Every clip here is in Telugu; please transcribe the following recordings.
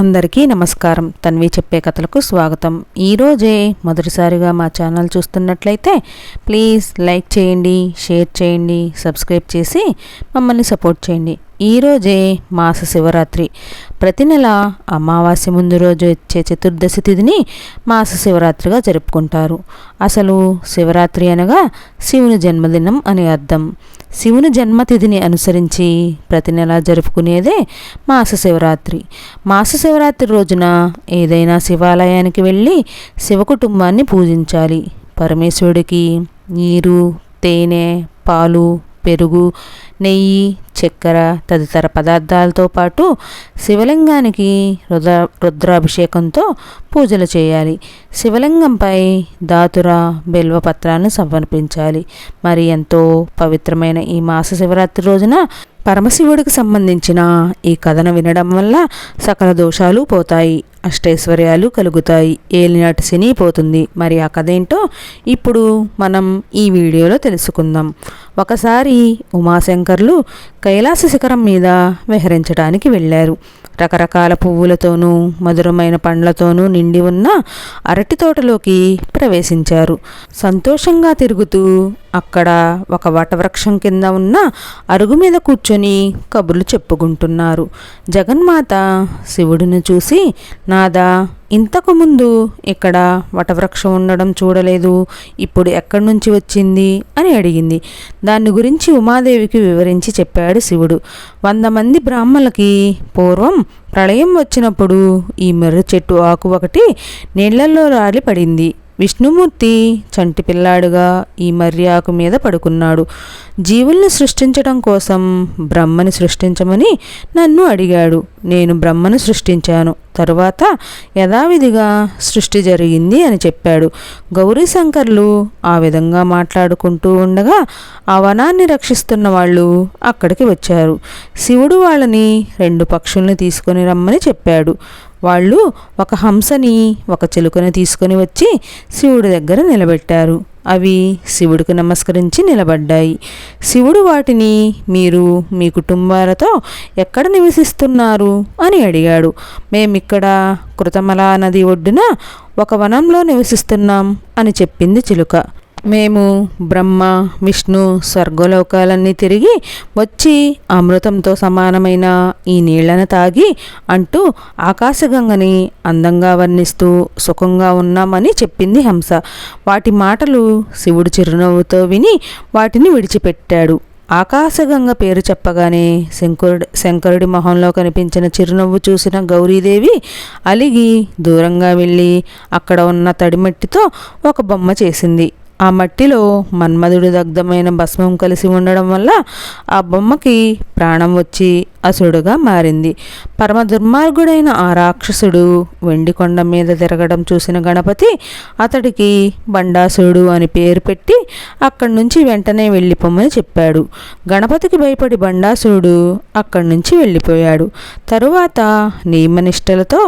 అందరికీ నమస్కారం. తన్వి చెప్పే కథలకు స్వాగతం. ఈరోజే మొదటిసారిగా మా ఛానల్ చూస్తున్నట్లయితే ప్లీజ్ లైక్ చేయండి షేర్ చేయండి సబ్స్క్రైబ్ చేసి మమ్మల్ని సపోర్ట్ చేయండి. ఈరోజే మాస శివరాత్రి. ప్రతి నెల అమావాస్య ముందు రోజు వచ్చే చతుర్దశి తిథిని మాస శివరాత్రిగా జరుపుకుంటారు. అసలు శివరాత్రి అనగా శివుని జన్మదినం అని అర్థం. శివుని జన్మతిథిని అనుసరించి ప్రతి నెల జరుపుకునేదే మాస శివరాత్రి. మాస శివరాత్రి రోజున ఏదైనా శివాలయానికి వెళ్ళి శివ కుటుంబాన్ని పూజించాలి. పరమేశ్వరుడికి నీరు తేనె పాలు పెరుగు నెయ్యి చక్కెర తదితర పదార్థాలతో పాటు శివలింగానికి రుద్ర రుద్రాభిషేకంతో పూజలు చేయాలి. శివలింగంపై దాతుర బిల్వపత్రాన్ని సమర్పించాలి. మరి ఎంతో పవిత్రమైన ఈ మాస శివరాత్రి రోజున పరమశివుడికి సంబంధించిన ఈ కథను వినడం వల్ల సకల దోషాలు పోతాయి. అష్టైశ్వర్యాలు కలుగుతాయి. ఏలినాటి శని పోతుంది. మరి ఆ కథ ఏంటో ఇప్పుడు మనం ఈ వీడియోలో తెలుసుకుందాం. ఒకసారి ఉమాశంకర్లు కైలాస శిఖరం మీద విహరించడానికి వెళ్ళారు. రకరకాల పువ్వులతోనూ మధురమైన పండ్లతోనూ నిండి ఉన్న అరటి తోటలోకి ప్రవేశించారు. సంతోషంగా తిరుగుతూ అక్కడ ఒక వటవృక్షం కింద ఉన్న అరుగు మీద కూర్చొని కబుర్లు చెప్పుకుంటున్నారు. జగన్మాత శివుడిని చూసి నాదా ఇంతకుముందు ఇక్కడ వటవృక్షం ఉండడం చూడలేదు ఇప్పుడు ఎక్కడి నుంచి వచ్చింది అని అడిగింది. దాని గురించి ఉమాదేవికి వివరించి చెప్పాడు శివుడు. వంద మంది బ్రాహ్మణులకి పూర్వం ప్రళయం వచ్చినప్పుడు ఈ మర్రి చెట్టు ఆకు ఒకటి నీళ్ళలో రాలి పడింది. విష్ణుమూర్తి చంటి పిల్లాడుగా ఈ మర్యాకు మీద పడుకున్నాడు. జీవుల్ని సృష్టించడం కోసం బ్రహ్మని సృష్టించమని నన్ను అడిగాడు. నేను బ్రహ్మను సృష్టించాను. తరువాత యథావిధిగా సృష్టి జరిగింది అని చెప్పాడు. గౌరీ శంకర్లు ఆ విధంగా మాట్లాడుకుంటూ ఉండగా ఆ వనాన్ని రక్షిస్తున్న వాళ్ళు అక్కడికి వచ్చారు. శివుడు వాళ్ళని రెండు పక్షుల్ని తీసుకొని రమ్మని చెప్పాడు. వాళ్ళు ఒక హంసని ఒక చిలుకని తీసుకొని వచ్చి శివుడి దగ్గర నిలబెట్టారు. అవి శివుడికి నమస్కరించి నిలబడ్డాయి. శివుడు వాటిని మీరు మీ కుటుంబాలతో ఎక్కడ నివసిస్తున్నారు? అని అడిగాడు. మేమిక్కడ కృతమలా నది ఒడ్డున ఒక వనంలో నివసిస్తున్నాం అని చెప్పింది చిలుక. మేము బ్రహ్మ విష్ణు స్వర్గలోకాలన్నీ తిరిగి వచ్చి అమృతంతో సమానమైన ఈ నీళ్ళను తాగి అంటూ ఆకాశగంగని అందంగా వర్ణిస్తూ సుఖంగా ఉన్నామని చెప్పింది హంస. వాటి మాటలు శివుడు చిరునవ్వుతో విని వాటిని విడిచిపెట్టాడు. ఆకాశగంగ పేరు చెప్పగానే శంకరుడు శంకరుడి మొహంలో కనిపించిన చిరునవ్వు చూసిన గౌరీదేవి అలిగి దూరంగా వెళ్ళి అక్కడ ఉన్న తడిమట్టితో ఒక బొమ్మ చేసింది. ఆ మట్టిలో మన్మధుడి దగ్ధమైన భస్మం కలిసి ఉండడం వల్ల ఆ బొమ్మకి ప్రాణం వచ్చి అసుడుగా మారింది. పరమ దుర్మార్గుడైన ఆ రాక్షసుడు వెండి కొండ మీద తిరగడం చూసిన గణపతి అతడికి బండాసుడు అని పేరు పెట్టి అక్కడి నుంచి వెంటనే వెళ్ళిపోమని చెప్పాడు. గణపతికి భయపడి బండాసుడు అక్కడి నుంచి వెళ్ళిపోయాడు. తరువాత నియమనిష్టలతో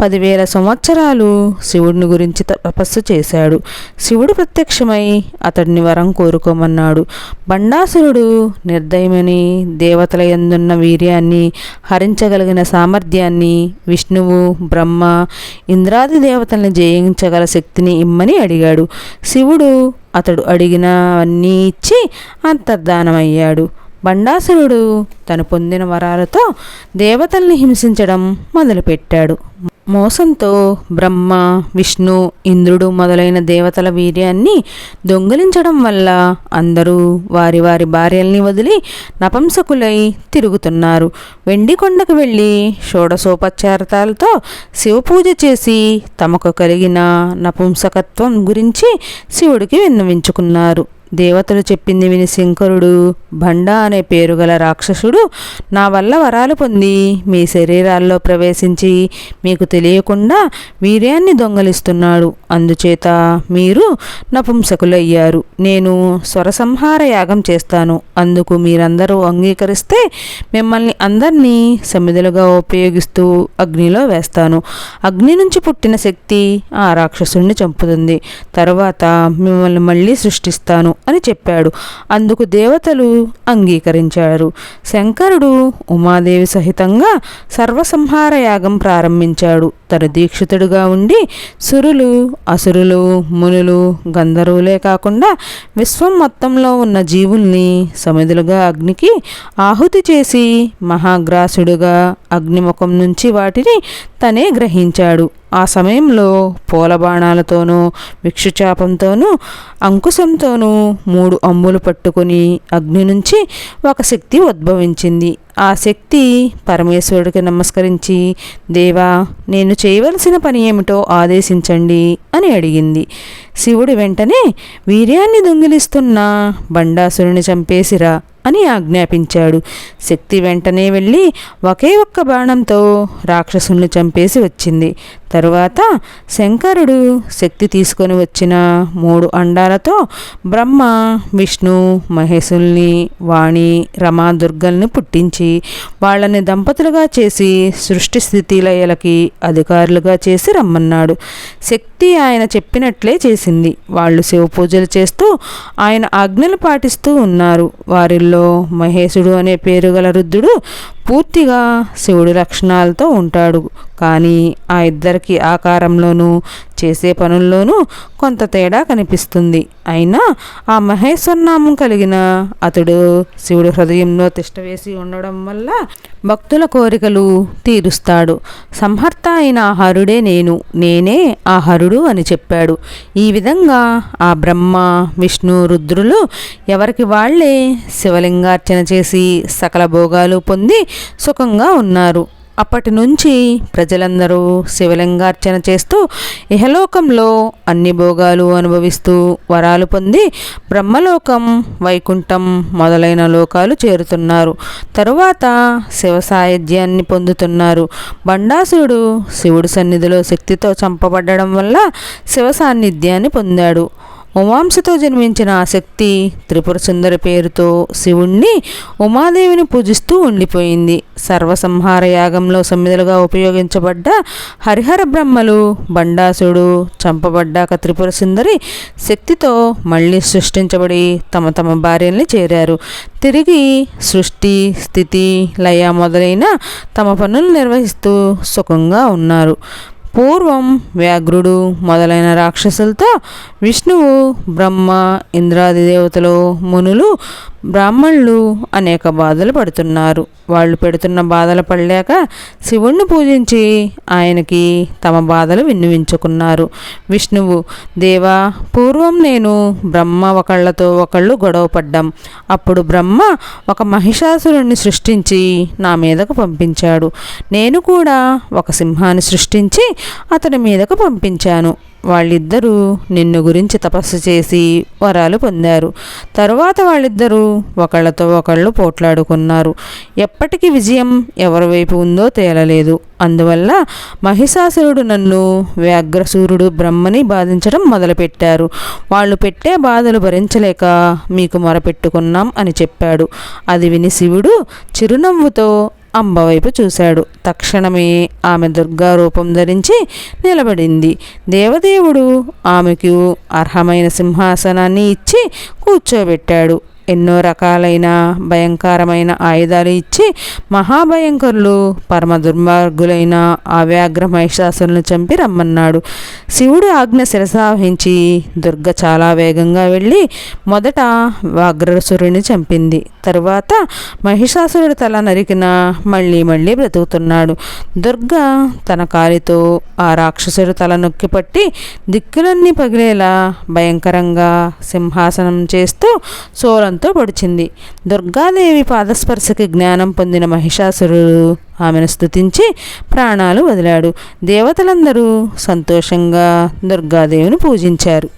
పదివేల సంవత్సరాలు శివుడిని గురించి తపస్సు చేశాడు. శివుడు ప్రత్యక్షమై అతడిని వరం కోరుకోమన్నాడు. బండాసురుడు నిర్దయమని దేవతల ఎందున్న వీర్యాన్ని హరించగలిగిన సామర్థ్యాన్ని విష్ణువు బ్రహ్మ ఇంద్రాది దేవతల్ని జయించగల శక్తిని ఇమ్మని అడిగాడు. శివుడు అతడు అడిగినవన్నీ ఇచ్చి అంతర్ధానమయ్యాడు. బండాసురుడు తను పొందిన వరాలతో దేవతల్ని హింసించడం మొదలుపెట్టాడు. మోసంతో బ్రహ్మ విష్ణు ఇంద్రుడు మొదలైన దేవతల వీర్యాన్ని దొంగిలించడం వల్ల అందరూ వారి వారి భార్యల్ని వదిలి నపంసకులై తిరుగుతున్నారు. వెండి కొండకు వెళ్ళి షోడసోపచారతాలతో శివపూజ చేసి తమకు కలిగిన నపుంసకత్వం గురించి శివుడికి విన్నవించుకున్నారు. దేవతలు చెప్పింది విని శంకరుడు భండ అనే పేరు గల రాక్షసుడు నా వల్ల వరాలు పొంది మీ శరీరాల్లో ప్రవేశించి మీకు తెలియకుండా వీర్యాన్ని దొంగలిస్తున్నాడు. అందుచేత మీరు నపుంసకులయ్యారు. నేను స్వరసంహార యాగం చేస్తాను. అందుకు మీరందరూ అంగీకరిస్తే మిమ్మల్ని అందరినీ సమిధులుగా ఉపయోగిస్తూ అగ్నిలో వేస్తాను. అగ్ని నుంచి పుట్టిన శక్తి ఆ రాక్షసుడిని చంపుతుంది. తరువాత మిమ్మల్ని మళ్ళీ సృష్టిస్తాను. అని చెప్పాడు. అందుకు దేవతలు అంగీకరించారు. శంకరుడు ఉమాదేవి సహితంగా సర్వసంహార యాగం ప్రారంభించాడు. తన దీక్షితుడుగా ఉండి సురులు అసురులు మునులు గంధర్వులే కాకుండా విశ్వం మొత్తంలో ఉన్న జీవుల్ని సమిధులుగా అగ్నికి ఆహుతి చేసి మహాగ్రాసుడుగా అగ్నిముఖం నుంచి వాటిని తనే గ్రహించాడు. ఆ సమయంలో పూల బాణాలతోనూ విక్షుచాపంతోనూ అంకుశంతోనూ మూడు అమ్ములు పట్టుకుని అగ్ని నుంచి ఒక శక్తి ఉద్భవించింది. ఆ శక్తి పరమేశ్వరుడికి నమస్కరించి దేవా నేను చేయవలసిన పని ఏమిటో ఆదేశించండి అని అడిగింది. శివుడు వెంటనే వీర్యాన్ని దొంగిలిస్తున్న బండాసురుని చంపేసిరా అని ఆజ్ఞాపించాడు. శక్తి వెంటనే వెళ్ళి ఒకే ఒక్క బాణంతో రాక్షసుల్ని చంపేసి వచ్చింది. తరువాత శంకరుడు శక్తి తీసుకొని వచ్చిన మూడు అండాలతో బ్రహ్మ విష్ణు మహేశుల్ని వాణి రమా దుర్గల్ని పుట్టించి వాళ్ళని దంపతులుగా చేసి సృష్టి స్థితి లయలకి అధికారులుగా చేసి రమ్మన్నాడు. శక్తి ఆయన చెప్పినట్లే చేసింది. వాళ్ళు శివ పూజలు చేస్తూ ఆయన ఆజ్ఞలు పాటిస్తూ ఉన్నారు. వారిల్లో మహేశుడు అనే పేరు గల రుద్రుడు పూర్తిగా శివుడి లక్షణాలతో ఉంటాడు. కానీ ఆ ఇద్దరికి ఆకారంలోనూ చేసే పనుల్లోనూ కొంత తేడా కనిపిస్తుంది. అయినా ఆ మహేశ్వరనామం కలిగిన అతడు శివుడి హృదయంలో తిష్టవేసి ఉండడం వల్ల భక్తుల కోరికలు తీరుస్తాడు. సంహర్త అయిన ఆ హరుడే నేను నేనే ఆ హరుడు అని చెప్పాడు. ఈ విధంగా ఆ బ్రహ్మ విష్ణు రుద్రులు ఎవరికి వాళ్ళే శివలింగార్చన చేసి సకల భోగాలు పొంది సుఖంగా ఉన్నారు. అప్పటి నుంచి ప్రజలందరూ శివలింగార్చన చేస్తూ ఇహలోకంలో అన్ని భోగాలు అనుభవిస్తూ వరాలు పొంది బ్రహ్మలోకం వైకుంఠం మొదలైన లోకాలు చేరుతున్నారు. తరువాత శివ సాయుధ్యాన్ని పొందుతున్నారు. బండాసురుడు శివుడి సన్నిధిలో శక్తితో చంపబడడం వల్ల శివ సాన్నిధ్యాన్ని పొందాడు. ఉమాంశతో జన్మించిన ఆ శక్తి త్రిపుర సుందరి పేరుతో శివుణ్ణి ఉమాదేవిని పూజిస్తూ ఉండిపోయింది. సర్వసంహార యాగంలో సమ్మిదలుగా ఉపయోగించబడ్డ హరిహర బ్రహ్మలు బండాసుడు చంపబడ్డాక త్రిపుర సుందరి శక్తితో మళ్ళీ సృష్టించబడి తమ తమ భార్యల్ని చేరారు. తిరిగి సృష్టి స్థితి లయ మొదలైన తమ పనులు నిర్వహిస్తూ సుఖంగా ఉన్నారు. పూర్వం వ్యాఘ్రుడు మొదలైన రాక్షసులతో విష్ణువు బ్రహ్మ ఇంద్రాది దేవతలు మునులు బ్రాహ్మణులు అనేక బాధలు పడుతున్నారు. వాళ్ళు పెడుతున్న బాధలు పడలేక శివుణ్ణి పూజించి ఆయనకి తమ బాధలు విన్నవించుకున్నారు. విష్ణువు దేవా పూర్వం నేను బ్రహ్మ ఒకళ్ళతో ఒకళ్ళు గొడవ పడ్డాం. అప్పుడు బ్రహ్మ ఒక మహిషాసురుణ్ణి సృష్టించి నా మీదకు పంపించాడు. నేను కూడా ఒక సింహాన్ని సృష్టించి అతడి మీదకు పంపించాను. వాళ్ళిద్దరూ నిన్ను గురించి తపస్సు చేసి వరాలు పొందారు. తరువాత వాళ్ళిద్దరూ ఒకళ్ళతో ఒకళ్ళు పోట్లాడుకున్నారు. ఎప్పటికీ విజయం ఎవరి వైపు ఉందో తేలలేదు. అందువల్ల మహిషాసురుడు నన్ను వ్యాఘ్రసూరుడు బ్రహ్మని బాధించడం మొదలుపెట్టారు. వాళ్ళు పెట్టే బాధలు భరించలేక మీకు మొరపెట్టుకున్నాం అని చెప్పాడు. అది విని శివుడు చిరునవ్వుతో అంబ వైపు చూశాడు. తక్షణమే ఆమె దుర్గా రూపం ధరించి నిలబడింది. దేవదేవుడు ఆమెకు అర్హమైన సింహాసనాన్ని ఇచ్చి కూర్చోబెట్టాడు. ఎన్నో రకాలైన భయంకరమైన ఆయుధాలు ఇచ్చి మహాభయంకరులు పరమ దుర్మార్గులైన ఆ వ్యాఘ్ర మహిషాసులను చంపి రమ్మన్నాడు. శివుడు ఆజ్ఞ శిరసావహించి దుర్గ చాలా వేగంగా వెళ్ళి మొదట వాగ్రసురుని చంపింది. తరువాత మహిషాసురుడు తల నరికిన మళ్ళీ మళ్ళీ బ్రతుకుతున్నాడు. దుర్గ తన కాలితో ఆ రాక్షసుడు తల నొక్కిపట్టి దిక్కులన్నీ పగిలేలా భయంకరంగా సింహాసనం చేస్తూ సోలంతో పొడిచింది. దుర్గాదేవి పాదస్పర్శకి జ్ఞానం పొందిన మహిషాసురుడు ఆమెను స్థుతించి ప్రాణాలు వదిలాడు. దేవతలందరూ సంతోషంగా దుర్గాదేవిని పూజించారు.